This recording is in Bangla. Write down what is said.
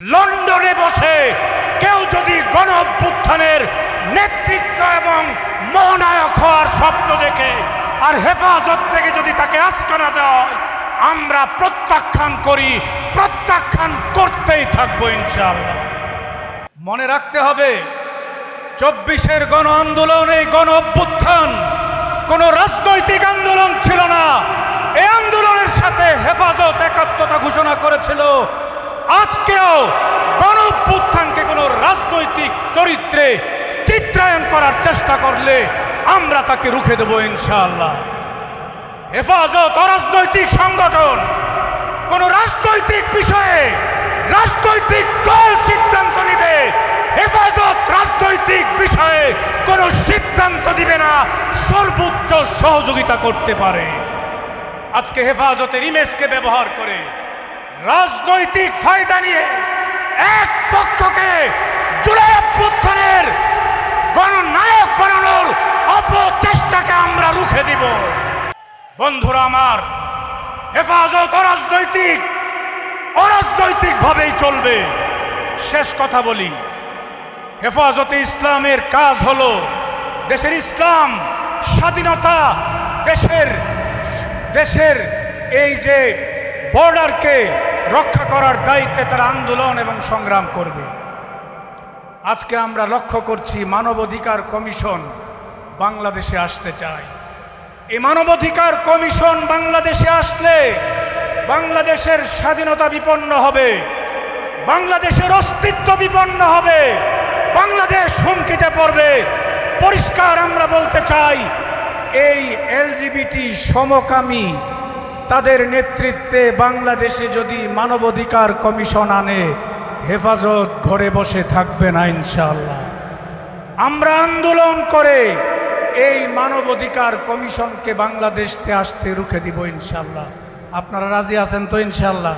লন্ডনে বসে কেউ যদি গণ অভ্যুত্থানের নেতৃত্ব এবং মহানায়ক হওয়ার স্বপ্ন দেখে আর হেফাজত থেকে যদি তাকে আস্কানা দেওয়া হয়, আমরা প্রত্যাখ্যান করি, প্রত্যাখ্যান করতেই থাকব ইনশাআল্লাহ। মনে রাখতে হবে, চব্বিশের গণ আন্দোলন, এই গণ অভ্যুত্থান কোন রাজনৈতিক আন্দোলন ছিল না। এই আন্দোলনের সাথে হেফাজত, একাত্মতা ঘোষণা করেছিল আজকেও গণ অভ্যুত্থানকে কোনো রাজনৈতিক চরিত্রে চিত্রায়ন করার চেষ্টা করলে আমরা তাকে রুখে দেব ইনশাআল্লাহ। হেফাজত, অরাজনৈতিক সংগঠন, কোন রাজনৈতিক বিষয়ে রাজনৈতিক দল সিদ্ধান্ত নিবে, হেফাজত রাজনৈতিক বিষয়ে কোনো সিদ্ধান্ত দিবে না, সর্বোচ্চ সহযোগিতা করতে পারে। আজকে হেফাজতের ইমেজকে ব্যবহার করে রাজনৈতিক ফায়দা নিয়ে এক পক্ষকে জুলাই গণনায়ক বানানোর অপচেষ্টাকে আমরা রুখে দিব। বন্ধুরা আমার, হেফাজত অরাজনৈতিক, অরাজনৈতিকভাবেই চলবে। শেষ কথা বলি, হেফাজতে ইসলামের কাজ হলো দেশের ইসলাম, স্বাধীনতা, দেশের দেশের এই যে বর্ডারকে রক্ষা করার দায়িত্বে তারা আন্দোলন এবং সংগ্রাম করবে। আজকে আমরা লক্ষ্য করছি মানবাধিকার কমিশন বাংলাদেশে আসতে চায়। এই মানবাধিকার কমিশন বাংলাদেশে আসলে বাংলাদেশের স্বাধীনতা বিপন্ন হবে, বাংলাদেশের অস্তিত্ব বিপন্ন হবে, বাংলাদেশ হুমকিতে পড়বে। পরিষ্কার আমরা বলতে চাই, এই এলজিবিটি সমকামী তাদের নেতৃত্বে বাংলাদেশে যদি মানবাধিকার কমিশন আনে, হেফাজত ঘরে বসে থাকবে না ইনশাল্লাহ আমরা আন্দোলন করে এই মানবাধিকার কমিশনকে বাংলাদেশতে আসতে রুখে দিব ইনশাল্লাহ আপনারা রাজি আছেন তো ইনশাল্লাহ